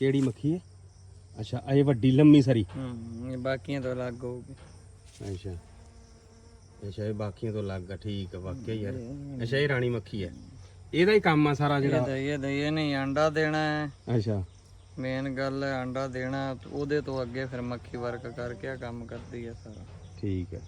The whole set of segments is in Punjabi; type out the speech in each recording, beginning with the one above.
ਕਿਹੜੀ ਮੱਖੀ ਹੈ? ਅੱਛਾ ਇਹ ਵੱਡੀ ਲੰਮੀ ਸਰੀ। ਹੂੰ ਇਹ ਬਾਕੀਆਂ ਤੋਂ ਅਲੱਗ ਹੋਊਗੀ। ਅੱਛਾ। ਅੱਛਾ ਇਹ ਬਾਕੀਆਂ ਤੋਂ ਅਲੱਗ ਆ ਠੀਕ ਆ ਵਾਕਿਆ ਯਾਰ। ਅੱਛਾ ਇਹ ਰਾਣੀ ਮੱਖੀ ਹੈ। ਇਹਦਾ ਹੀ ਕੰਮ ਆ ਸਾਰਾ ਇਹ ਜਿਹੜਾ ਦਈਏ ਦਈਏ ਨਹੀਂ ਅੰਡਾ ਦੇਣਾ ਹੈ। ਅੱਛਾ। ਮੇਨ ਗੱਲ ਹੈ ਅੰਡਾ ਦੇਣਾ ਉਹਦੇ ਤੋਂ ਅੱਗੇ ਫਿਰ ਮੱਖੀ ਵਰਕ ਕਰਕੇ ਆ ਕੰਮ ਕਰਦੀ ਹੈ ਸਾਰਾ। ਠੀਕ ਹੈ।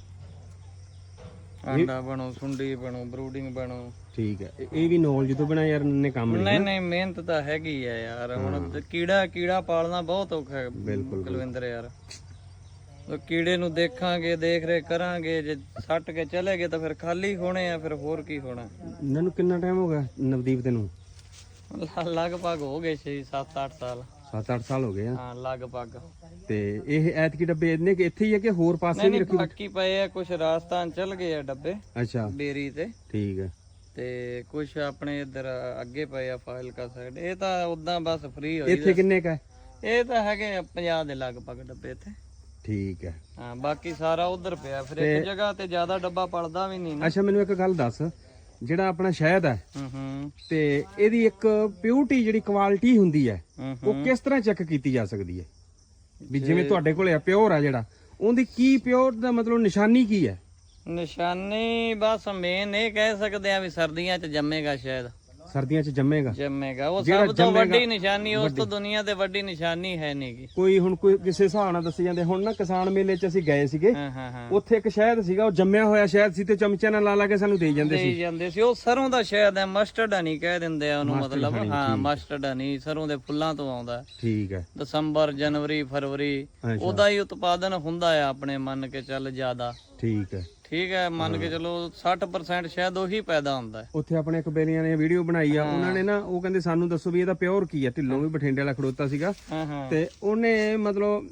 ਅੰਡਾ ਬਣੋ ਸੁੰਡੀ ਬਣੋ ਬਰੂਡਿੰਗ ਬਣੋ। ਠੀਕ ਹੈ। ਇਹ- ਵੀ ਨੌਲੇਜ ਤੋਂ ਬਿਨਾ ਯਾਰ ਨੇ ਕੰਮ ਨਹੀਂ ਨਹੀਂ ਨਹੀਂ ਮਿਹਨਤ ਤਾਂ ਹੈਗੀ ਆ ਯਾਰ। ਹੁਣ ਤੇ ਕੀੜਾ ਕੀੜਾ ਪਾਲਣਾ ਬਹੁਤ ਔਖਾ ਹੈ ਬਿਲਕੁਲ ਕੁਲਵਿੰਦਰ ਯਾਰ। ਉਹ ਕੀੜੇ ਨੂੰ ਦੇਖਾਂਗੇ ਦੇਖ ਰੇ ਕਰਾਂਗੇ ਜੇ ਸੱਟ ਕੇ ਚਲੇ ਗਏ ਤਾਂ ਫਿਰ ਖਾਲੀ ਹੋਣੇ ਆ ਫਿਰ ਹੋਰ ਕੀ ਹੋਣਾ। ਇਹਨਾਂ ਨੂੰ ਕਿੰਨਾ ਟਾਈਮ ਹੋ ਗਿਆ ਨਵਦੀਪ ਤੈਨੂੰ? ਲਗਭਗ ਹੋ ਗਏ 6 7 8 ਸਾਲ। 7-8 ਸਾਲ ਹੋ ਗਏ ਆ। ਹਾਂ ਲਗਭਗ। ਤੇ ਇਹ ਐਤਕੀ ਡੱਬੇ ਇਹਨੇ ਕਿ ਇੱਥੇ ਹੀ ਆ ਕਿ ਹੋਰ ਪਾਸੇ ਨਹੀਂ ਵੀ ਨਹੀਂ ਰੱਖੀ ਬਾਕੀ ਪਏ ਆ ਕੁਝ ਰਾਜਸਥਾਨ ਚਲ ਗਏ ਆ ਡੱਬੇ ਅੱਛਾ। ਬੇਰੀ ਤੇ। ਠੀਕ ਹੈ ਤੇ ਕੁਝ ਆਪਣੇ ਇੱਧਰ ਅੱਗੇ ਪਏ ਆ ਫਾਈਲਕਾ ਸਾਈਡ ਇਹ ਤਾਂ ਉਦਾਂ ਬਸ ਫ੍ਰੀ ਹੋਈ ਇੱਥੇ ਕਿੰਨੇ ਕਾ ਇਹ ਤਾਂ ਹੈਗੇ ਆ 50 ਦੇ ਲਗਭਗ ਡੱਬੇ ਇੱਥੇ। ਠੀਕ ਹੈ ਹਾਂ ਬਾਕੀ ਸਾਰਾ ਉਧਰ ਪਿਆ ਫਿਰ ਇੱਕ ਜਗ੍ਹਾ ਤੇ ਜ਼ਿਆਦਾ ਡੱਬਾ ਪਲਦਾ ਵੀ ਨਹੀਂ ਨਾ। ਅੱਛਾ ਮੈਨੂੰ ਇੱਕ ਗੱਲ ਦੱਸ। ਜਿਹੜਾ ਆਪਣਾ ਸ਼ਹਿਦ ਹੈ। ਹੂੰ ਹੂੰ। ਤੇ ਇਹਦੀ ਇੱਕ ਪਿਊਰਿਟੀ ਜਿਹੜੀ ਕੁਆਲਿਟੀ ਹੁੰਦੀ ਹੈ ਹੂੰ ਉਹ ਕਿਸ ਤਰ੍ਹਾਂ ਚੈੱਕ ਕੀਤੀ ਜਾ ਸਕਦੀ ਹੈ? ਵੀ ਜਿਵੇਂ ਤੁਹਾਡੇ ਕੋਲੇ ਆ ਪਿਓਰ ਆ ਜਿਹੜਾ ਉਹਦੀ ਕੀ ਪਿਓਰ ਦਾ ਮਤਲਬ ਨਿਸ਼ਾਨੀ ਕੀ ਹੈ? ਨਿਸ਼ਾਨੀ ਬਸ ਮੇਨ ਇਹ ਕਹਿ ਸਕਦੇ ਆ ਵੀ ਸਰਦੀਆਂ 'ਚ ਜੰਮੇਗਾ ਸ਼ਾਇਦ। ਸਰਦੀਆਂ 'ਚ ਜੰਮੇਗਾ। ਜੰਮੇਗਾ। ਉਹ ਸਭ ਤੋਂ ਵੱਡੀ ਨਿਸ਼ਾਨੀ ਉਸ ਤੋਂ ਦੁਨੀਆ ਤੇ ਵੱਡੀ ਨਿਸ਼ਾਨੀ ਹੈ ਨਹੀਂਗੀ ਕੋਈ ਹੁਣ ਕੋਈ ਕਿਸੇ ਹਿਸਾਬ ਨਾਲ ਦੱਸੇ ਜਾਂਦੇ ਹੁਣ ਨਾ ਕਿਸਾਨ ਮੇਲੇ 'ਚ ਅਸੀਂ ਗਏ ਸੀਗੇ। ਹਾਂ ਹਾਂ ਹਾਂ। ਉੱਥੇ ਇੱਕ ਸ਼ਹਿਦ ਸੀਗਾ ਉਹ ਜੰਮਿਆ ਹੋਇਆ ਸ਼ਹਿਦ ਸੀ ਤੇ ਚਮਚਿਆਂ ਨਾਲ ਲਾ ਲਾ ਕੇ ਸਾਨੂੰ ਦੇਈ ਜਾਂਦੇ ਸੀ। ਜਾਂਦੇ ਸੀ। ਉਹ ਸਰੋਂ ਦਾ ਸ਼ਾਇਦ ਹੈ ਮਸਟਰਡ ਹਨੀ ਕਹਿ ਦਿੰਦੇ ਆ ਉਹਨੂੰ ਮਤਲਬ। ਹਾਂ ਮਸਟਰਡ ਹਨੀ ਸਰੋਂ ਦੇ ਫੁੱਲਾਂ ਤੋਂ ਆਉਂਦਾ ਹੈ। ਠੀਕ ਹੈ। ਦਸੰਬਰ ਜਨਵਰੀ ਫਰਵਰੀ ਅੱਛਾ। ਉਹਦਾ ਹੀ ਉਤਪਾਦਨ ਹੁੰਦਾ ਆ ਆਪਣੇ ਮੰਨ ਕੇ ਚੱਲ ਜ਼ਿਆਦਾ। ਠੀਕ ਹੈ। ਠੀਕ ਹੈ ਮੰਨ ਕੇ ਚਲੋ 60% ਸ਼ਾਇਦ ਉਹੀ ਪੈਦਾ ਹੁੰਦਾ ਹੈ। ਉੱਥੇ ਆਪਣੇ ਇੱਕ ਬੇਲੀਆਂ ਨੇ ਵੀਡੀਓ ਬਣਾਈ ਆ ਉਹਨਾਂ ਨੇ ਨਾ ਉਹ ਕਹਿੰਦੇ ਸਾਨੂੰ ਦੱਸੋ ਵੀ ਇਹਦਾ ਪਿਓਰ ਕੀ ਹੈ ਢਿੱਲੋਂ ਵੀ ਬਠਿੰਡੇ ਵਾਲਾ ਖੜੋਤਾ ਸੀਗਾ। ਹਾਂ ਹਾਂ। ਤੇ ਉਹਨੇ ਮਤਲਬ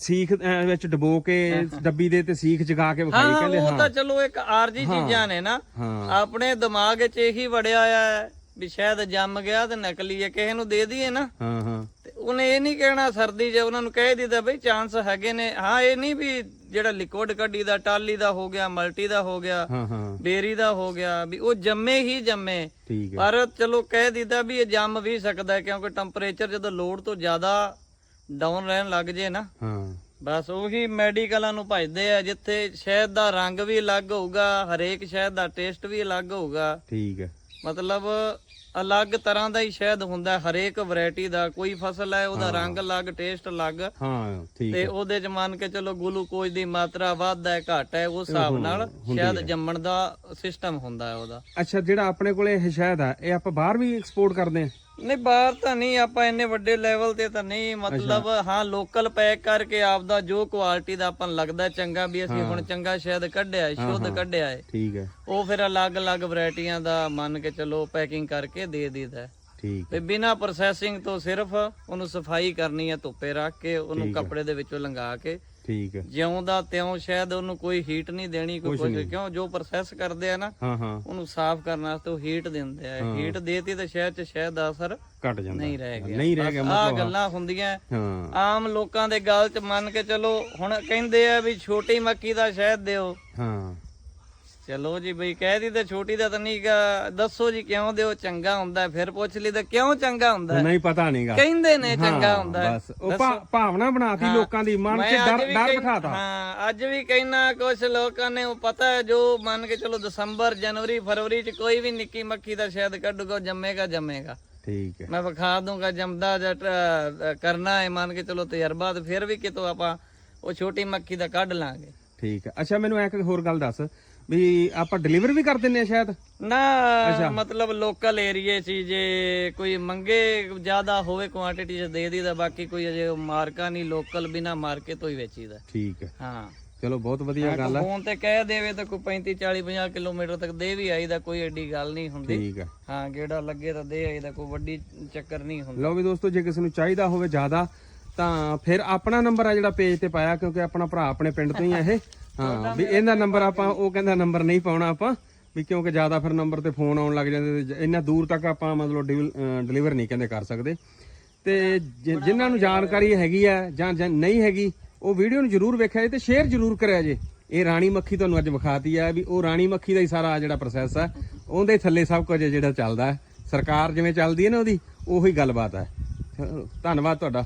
ਸੀਖ ਅਹ, ਵਿੱਚ ਡਬੋ ਕੇ ਡੱਬੀ ਦੇ ਤੇ ਸੀਖ ਜਗਾ ਕੇ ਵਿਖਾਈ ਹਾਂ ਕਹਿੰਦੇ ਉਹ ਤਾਂ ਚਲੋ ਇੱਕ ਆਰਜੀ ਚੀਜ਼ਾਂ ਨੇ ਨਾ। ਹਾਂ। ਆਪਣੇ ਦਿਮਾਗ 'ਚ ਇਹੀ ਵੜਿਆ ਆ ਵੀ ਸ਼ਾਇਦ ਜੰਮ ਗਿਆ ਤੇ ਨਕਲੀ ਹੈ ਕਿਸੇ ਨੂੰ ਦੇ ਦਈਏ ਨਾ। ਹਾਂ ਹਾਂ। ਤੇ ਉਹਨੇ ਇਹ ਨਹੀਂ ਕਹਿਣਾ ਸਰਦੀ 'ਚ ਉਹਨਾਂ ਨੂੰ ਕਹਿ ਦਿੱਤਾ ਬਈ ਚਾਂਸ ਹੈਗੇ ਨੇ। ਹਾਂ ਇਹ ਨਹੀਂ ਵੀ ਜਿਹੜਾ ਲਿਕੁਇਡ ਕੱਢੀ ਦਾ ਟਾਲੀ ਦਾ ਹੋ ਗਿਆ ਮਲਟੀ ਦਾ ਹੋ ਗਿਆ ਹਾਂ ਦਾ ਹੋ ਗਿਆ ਵੀ ਉਹ ਜੰਮੇ ਹੀ ਜੰਮੇ। ਠੀਕ ਹੈ। ਪਰ ਚਲੋ ਕਹਿ ਦਿੱਤਾ ਵੀ ਇਹ ਜੰਮ ਵੀ ਸਕਦਾ ਹੈ ਕਿਉਂਕਿ ਟੈਂਪਰੇਚਰ ਜਦੋਂ ਲੋਡ ਤੋਂ ਜ਼ਿਆਦਾ ਡਾਊਨ ਰਹਿਣ ਲੱਗ ਜੇ ਨਾ। ਹਾਂ। ਬਸ ਉਹੀ ਮੈਡੀਕਲਾਂ ਨੂੰ ਭਜਦੇ ਆ ਜਿੱਥੇ ਸ਼ਹਿਦ ਦਾ ਰੰਗ ਵੀ ਅਲੱਗ ਹੋਊਗਾ ਹਰੇਕ ਸ਼ਹਿਦ ਦਾ ਟੇਸਟ ਵੀ ਅਲੱਗ ਹੋਊਗਾ। ਠੀਕ ਹੈ। ਮਤਲਬ ਅਲੱਗ ਤਰ੍ਹਾਂ ਦਾ ਹੀ ਸ਼ਹਿਦ ਹੁੰਦਾ ਹਰੇਕ ਵੈਰਾਈਟੀ ਦਾ ਕੋਈ ਫਸਲ ਹੈ ਉਹਦਾ ਰੰਗ ਅਲੱਗ ਟੇਸਟ ਅਲੱਗ। ਹਾਂ ਠੀਕ ਤੇ ਉਹਦੇ ਚ ਮੰਨ ਕੇ ਚਲੋ ਗਲੂਕੋਜ਼ ਦੀ ਮਾਤਰਾ ਵੱਧ ਹੈ ਘੱਟ ਹੈ ਉਸ ਹਿਸਾਬ ਨਾਲ ਸ਼ਹਿਦ ਜੰਮਣ ਦਾ ਸਿਸਟਮ ਹੁੰਦਾ ਹੈ ਉਹਦਾ। ਅੱਛਾ ਜਿਹੜਾ ਆਪਣੇ ਕੋਲੇ ਇਹ ਸ਼ਹਿਦ ਆ ਇਹ ਆਪਾਂ ਬਾਹਰ ਵੀ ਐਕਸਪੋਰਟ ਕਰਦੇ ਆ ਨਹੀਂ ਬਾਹਰ ਤਾਂ ਨਹੀਂ ਆਪਾਂ ਇੰਨੇ ਵੱਡੇ ਲੈਵਲ ਤੇ ਤਾਂ ਨਹੀਂ ਮਤਲਬ ਹਾਂ ਲੋਕਲ ਪੈਕ ਕਰਕੇ ਆਪਦਾ ਜੋ ਕੁਆਲਿਟੀ ਦਾ ਆਪਾਂ ਲੱਗਦਾ ਚੰਗਾ ਵੀ ਅਸੀਂ ਹੁਣ ਚੰਗਾ ਸ਼ਹਿਦ ਕੱਢਿਆ ਹੈ, ਸ਼ੁੱਧ ਕੱਢਿਆ ਹੈ ਠੀਕ ਹੈ। ਉਹ ਫਿਰ ਅਲੱਗ-ਅਲੱਗ ਵੈਰਾਈਟੀਆਂ ਦਾ ਮੰਨ ਕੇ ਚਲੋ ਪੈਕਿੰਗ ਕਰਕੇ ਦੇ ਦਿੱਤਾ ਹੈ ਠੀਕ ਤੇ ਬਿਨਾ ਪ੍ਰੋਸੈਸਿੰਗ ਤੋਂ ਸਿਰਫ ਉਹਨੂੰ ਸਫ਼ਾਈ ਕਰਨੀ ਹੈ ਧੁੱਪੇ ਰੱਖ ਕੇ ਉਹਨੂੰ ਕੱਪੜੇ ਦੇ ਵਿੱਚੋਂ ਲੰਗਾ ਕੇ। ਠੀਕ ਹੈ। ਜਿਉਂ ਦਾ ਤਿਉਂ ਸ਼ਾਇਦ ਉਹਨੂੰ ਕੋਈ ਹੀਟ ਨਹੀਂ ਦੇਣੀ ਕੋਈ ਕੁਝ ਕਿਉਂ? ਜੋ ਪ੍ਰੋਸੈਸ ਕਰਦੇ ਆ ਨਾ ਹਾਂ ਹਾਂ। ਉਹਨੂੰ ਸਾਫ਼ ਕਰਨ ਵਾਸਤੇ ਉਹ ਹੀਟ ਦਿੰਦੇ ਆ। ਹੀਟ ਦੇਤੀ ਤਾਂ ਸ਼ਹਿਦ ਚ ਸ਼ਹਿਦ ਦਾ ਅਸਰ ਘਟ ਜਾਂਦਾ। ਨਹੀਂ ਰਹਿ ਗਿਆ। ਨਹੀਂ ਰਹਿ ਗਿਆ ਆ ਗੱਲਾਂ ਹੁੰਦੀਆਂ। ਹਾਂ। ਆਮ ਲੋਕਾਂ ਦੇ ਗੱਲ ਚ ਮੰਨ ਕੇ ਚਲੋ ਹੁਣ ਕਹਿੰਦੇ ਆ ਵੀ ਛੋਟੀ ਮੱਕੀ ਦਾ ਸ਼ਹਿਦ ਦਿਓ। ਹਾਂ। ਚਲੋ ਜੀ ਬਈ ਕਹਿ ਦੀ ਤੇ ਛੋਟੀ ਦਾ ਤਾਂ ਨਹੀਂ ਗਾ। ਦੱਸੋ ਜੀ ਕਿਉਂ ਦਿਓ? ਚੰਗਾ ਹੁੰਦਾ? ਫਿਰ ਪੁੱਛ ਲਈ ਤਾਂ ਕਿਉਂ ਚੰਗਾ ਹੁੰਦਾ? ਨਹੀਂ ਪਤਾ ਨਹੀਂਗਾ ਕਹਿੰਦੇ ਨੇ ਚੰਗਾ ਹੁੰਦਾ। ਬਸ। ਉਹ ਭਾ- ਭਾਵਨਾ ਬਣਾਤੀ ਲੋਕਾਂ ਦੀ ਮਨ 'ਚ ਮੈਂ ਅੱਜ ਡਰ ਵੀ ਡਰ ਕਹਿ- ਬਿਠਾਤਾ। ਹਾਂ ਅੱਜ ਵੀ ਕਹਿਣਾ ਕੁਝ ਲੋਕਾਂ ਨੇ ਉਹ ਪਤਾ ਹੈ ਜੋ ਮੰਨ ਕੇ ਚਲੋ ਦਸੰਬਰ ਜਨਵਰੀ ਫਰਵਰੀ ਚ ਕੋਈ ਵੀ ਨਿੱਕੀ ਮੱਖੀ ਦਾ ਸ਼ਾਇਦ ਕੱਢੂਗਾ ਉਹ ਜੰਮੇਗਾ ਜੰਮੇਗਾ। ਠੀਕ ਹੈ। ਮੈਂ ਵਿਖਾ ਦੂੰਗਾ ਜੰਮਦਾ ਜਾਂ ਟ- ਕਰਨਾ ਹੈ ਮੰਨ ਕੇ ਚਲੋ ਤਜਰਬਾ ਤੇ ਫਿਰ ਵੀ ਕਿਤੋਂ ਆਪਾਂ ਉਹ ਛੋਟੀ ਮੱਖੀ ਦਾ ਕੱਢ ਲਾਂਗੇ। ਠੀਕ ਹੈ। ਅੱਛਾ ਮੈਨੂੰ ਇੱਕ ਹੋਰ ਗੱਲ ਦੱਸ। ਵੀ ਆਪਾਂ ਡਿਲੀਵਰ ਵੀ ਕਰ ਦਿੰਨੇ ਆ ਸ਼ਾਇਦ? ਨਾ ਮਤਲਬ ਲੋਕਲ ਏਰੀਏ ਹੀ ਜੇ ਕੋਈ ਮੰਗੇ ਜ਼ਿਆਦਾ ਹੋਵੇ ਕੁਆਂਟੀਟੀ 'ਚ ਦੇ ਦੀਦਾ ਬਾਕੀ ਕੋਈ ਅਜੇ ਮਾਰਕਾ ਨਹੀਂ ਲੋਕਲ ਬਿਨਾ ਮਾਰਕੇ ਤੋਂ ਹੀ ਵੇਚੀਦਾ। ਠੀਕ ਹੈ। ਹਾਂ। ਚਲੋ ਬਹੁਤ ਵਧੀਆ ਗੱਲ ਹੈ। ਫੋਨ ਤੇ ਕਹਿ ਦੇਵੇ ਤਾਂ ਕੋਈ 35 40 50 ਕਿਲੋਮੀਟਰ ਤੱਕ ਦੇ ਵੀ ਆਈਦਾ ਕੋਈ ਐਡੀ ਗੱਲ ਨਹੀਂ ਹੁੰਦੀ। ਠੀਕ ਹੈ। ਹਾਂ ਗੇੜਾ ਲੱਗੇ ਤਾਂ ਦੇ ਆਈਦਾ ਕੋਈ ਵੱਡੀ ਚੱਕਰ ਨਹੀਂ ਹੁੰਦਾ। ਲਓ ਵੀ ਦੋਸਤੋ ਜੇ ਕਿਸੇ ਨੂੰ ਚਾਹੀਦਾ ਹੋਵੇ ਜ਼ਿਆਦਾ ਤਾਂ ਫਿਰ ਆਪਣਾ ਨੰਬਰ ਆ ਜਿਹੜਾ ਪੇਜ ਤੇ ਪਾਇਆ ਕਿਉਂਕਿ ਆਪਣਾ ਭਰਾ ਆਪਣੇ ਪਿੰਡ ਤੋਂ ਹੀ ਆ ਇਹ। ਹਾਂ ਵੀ ਇਹਦਾ ਨੰਬਰ ਆਪਾਂ ਉਹ ਕਹਿੰਦਾ ਨੰਬਰ ਨਹੀਂ ਪਾਉਣਾ ਆਪਾਂ ਵੀ ਕਿਉਂਕਿ ਜ਼ਿਆਦਾ ਫਿਰ ਨੰਬਰ ਤੇ ਫੋਨ ਆਉਣ ਲੱਗ ਜਾਂਦੇ ਤੇ ਇੰਨਾ ਦੂਰ ਤੱਕ ਆਪਾਂ ਮਤਲਬ ਡਿਲੀਵਰ ਨਹੀਂ ਕਹਿੰਦੇ ਕਰ ਸਕਦੇ। ਤੇ ਜਿਨ੍ਹਾਂ ਨੂੰ ਜਾਣਕਾਰੀ ਹੈਗੀ ਆ ਜਾਂ ਨਹੀਂ ਹੈਗੀ ਉਹ ਵੀਡੀਓ ਨੂੰ ਜਰੂਰ ਵੇਖਿਆ ਜੇ ਤੇ ਸ਼ੇਅਰ ਜਰੂਰ ਕਰਿਆ ਜੇ। ਇਹ ਰਾਣੀ ਮੱਖੀ ਤੁਹਾਨੂੰ ਅੱਜ ਵਿਖਾਤੀ ਆ ਵੀ ਉਹ ਰਾਣੀ ਮੱਖੀ ਦਾ ਹੀ ਸਾਰਾ ਜਿਹੜਾ ਪ੍ਰੋਸੈਸ ਆ ਉਹਦੇ ਥੱਲੇ ਸਭ ਕੁਝ ਜਿਹੜਾ ਚੱਲਦਾ ਸਰਕਾਰ ਜਿਵੇਂ ਚੱਲਦੀ ਹੈ ਨਾ ਉਹਦੀ ਉਹੀ ਗੱਲਬਾਤ ਹੈ। ਧੰਨਵਾਦ ਤੁਹਾਡਾ।